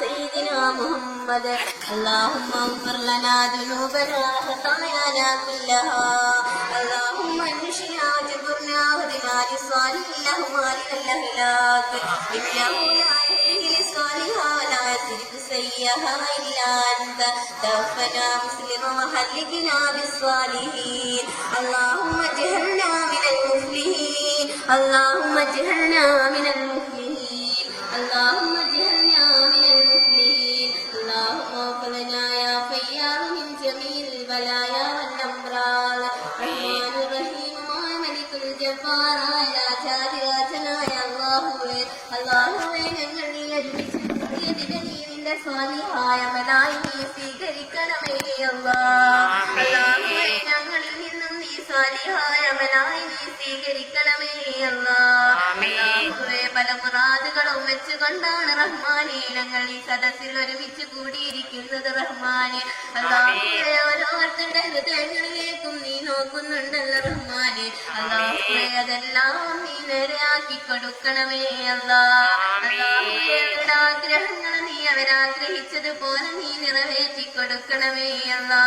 سيدنا محمد. اللهم اغفر لنا ذنوبنا وخطايانا كلها. اللهم انشنا جبرنا واهدنا لصالح الاعمال الاخلاق إنه لا يهدي لصالحها ولا يترك سيئها إلا أنت. توفنا مسلما وحلقنا بالصالحين. اللهم اجعلنا من المفلحين. اللهم اجعلنا من അള്ളാഹുവേ ഞങ്ങൾ നീ ഒരുമിച്ച് കൂടിയതിന് നീ നിന്റെ സ്വാലിഹായ ഞങ്ങളിൽ നിന്നും നീ സ്വാലിഹായ മനായി നീ സ്വീകരിക്കണമേ അള്ളാഹുവേ പല മുറാദുകളും വെച്ചുകൊണ്ടാണ് റഹ്മാനെ ഞങ്ങൾ ഈ സദസ്സിൽ ഒരുമിച്ച് കൂടിയിരിക്കുന്നത് റഹ്മാനെ അള്ളാഹുവേ ഓരോരുത്തരുടെ ഹൃദയങ്ങളിലേക്കും നീ നോക്കുന്നുണ്ടല്ലോ. അതെല്ലാം നീ നേരെയാക്കി കൊടുക്കണമേ അല്ലാ. അള്ളാഹുവേ അവരുടെ ആഗ്രഹങ്ങൾ നീ അവരാഗ്രഹിച്ചതുപോലെ നീ നിറവേറ്റി കൊടുക്കണമേ അല്ലാ.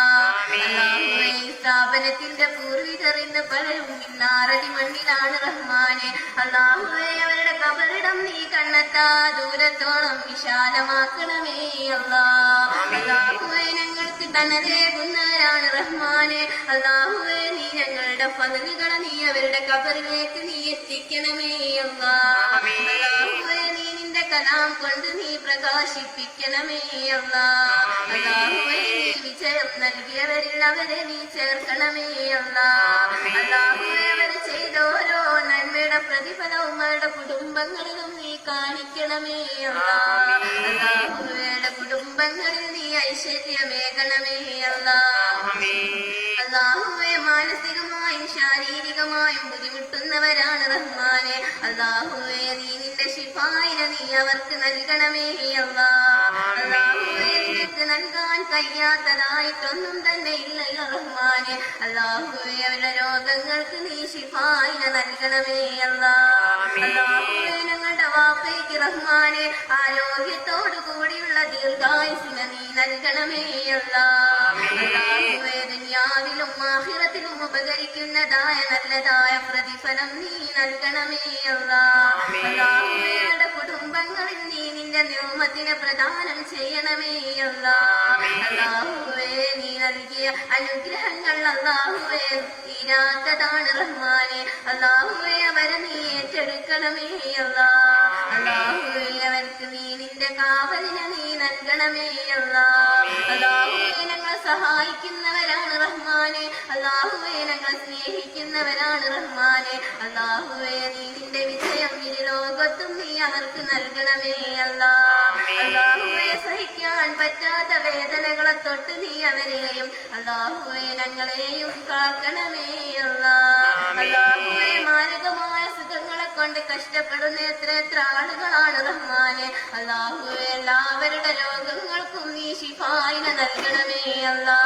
ഈ സ്ഥാപനത്തിന്റെ പൂർവികർ ഇന്ന് പലരും ഇന്നാറടി മണ്ണിലാണ് റഹ്മാനെ. അള്ളാഹുവേ അവരുടെ കബറിടം നീ കണ്ണെത്താ ദൂരത്തോളം വിശാലമാക്കണമേ അല്ലാ. അള്ളാഹുവേ ഞങ്ങൾക്ക് തനതേകുന്നവരാണ് റഹ്മാനെ. അള്ളാഹുവേ നീ പദവികളെ നീ അവരുടെ കബറിലേക്ക് നീ എത്തിക്കണമേ അള്ളാഹുവേ നീ നിന്റെ കലാം കൊണ്ട് നീ പ്രകാശിപ്പിക്കണമേ അള്ളാഹുവേ നീ വിജയം നൽകിയവരിൽ അവരെ നീ ചേർക്കണമേ അള്ളാഹുവേ അവർ ചെയ്ത ഓരോ നന്മയുടെ പ്രതിഫലവും അവരുടെ കുടുംബങ്ങളിലും നീ കാണിക്കണമേ അള്ളാഹുവയുടെ കുടുംബങ്ങളിൽ നീ ഐശ്വര്യമേകണമേ അല്ലാ ശാരീരികമായും ബുദ്ധിമുട്ടുന്നവരാണ് റഹ്മാനെ അള്ളാഹുവേ നീ നിന്റെ ശിഫായിന നീ അവർക്ക് നൽകണമേ അല്ലാ. അള്ളാഹുവെ നിനക്ക് നൽകാൻ കഴിയാത്തതായിട്ടൊന്നും തന്നെ ഇല്ലല്ലോ റഹ്മാനെ. അള്ളാഹുവേ അവരുടെ രോഗങ്ങൾക്ക് നീ ശിഫായിന നൽകണമേ അല്ലാ. അള്ളാഹുവെ ഞങ്ങളുടെ വാപ്പയ്ക്ക് റഹ്മാനെ ആരോഗ്യത്തോടു കൂടിയുള്ള ദീർഘായുസിനെ നീ നൽകണമേ അള്ളാഹു അള്ളാഹുവേ ആഹിറത്തിലും ഉപകരിക്കുന്നതായ നല്ലതായ പ്രതിഫലം നീ നൽകണമേ അല്ലാ അള്ളാഹുവയുടെ കുടുംബങ്ങളിൽ നീ നിന്റെ നിയമത്തിന് പ്രദാനം ചെയ്യണമേ അല്ലാ അള്ളാഹുവേ നീ നൽകിയ അനുഗ്രഹങ്ങൾ അള്ളാഹുവേ തീരാത്തതാണ് റഹ്മാനെ. അള്ളാഹുവേ അവരെ നീ ഏറ്റെടുക്കണമേ അല്ലാ അള്ളാഹുവേ അവർക്ക് നീ നിന്റെ കാവലിനെ നീ നൽകണമേ അല്ലാ സഹായിക്കുന്നവരാണ് റഹ്മാനെ. അള്ളാഹുവേ ഞങ്ങൾ സ്നേഹിക്കുന്നവരാണ് റഹ്മാനെ. അള്ളാഹുവേ നീ നിന്റെ വിജയം ഇരു ലോകത്തും നീ അവർക്ക് നൽകണമേ അല്ലാ. അള്ളാഹുവേ സഹിക്കാൻ പറ്റാത്ത വേദനകളെ തൊട്ട് നീ അവരെയും അള്ളാഹുവേ ഞങ്ങളെയും കാക്കണമേ അല്ലാ. അള്ളാഹുവേ മാരകമായ സുഖങ്ങളെ കൊണ്ട് കഷ്ടപ്പെടുന്ന എത്ര എത്ര ആളുകളാണ് റഹ്മാനെ. അള്ളാഹുവേ നീ ശിഫായിന നൽകണമേ അല്ലാ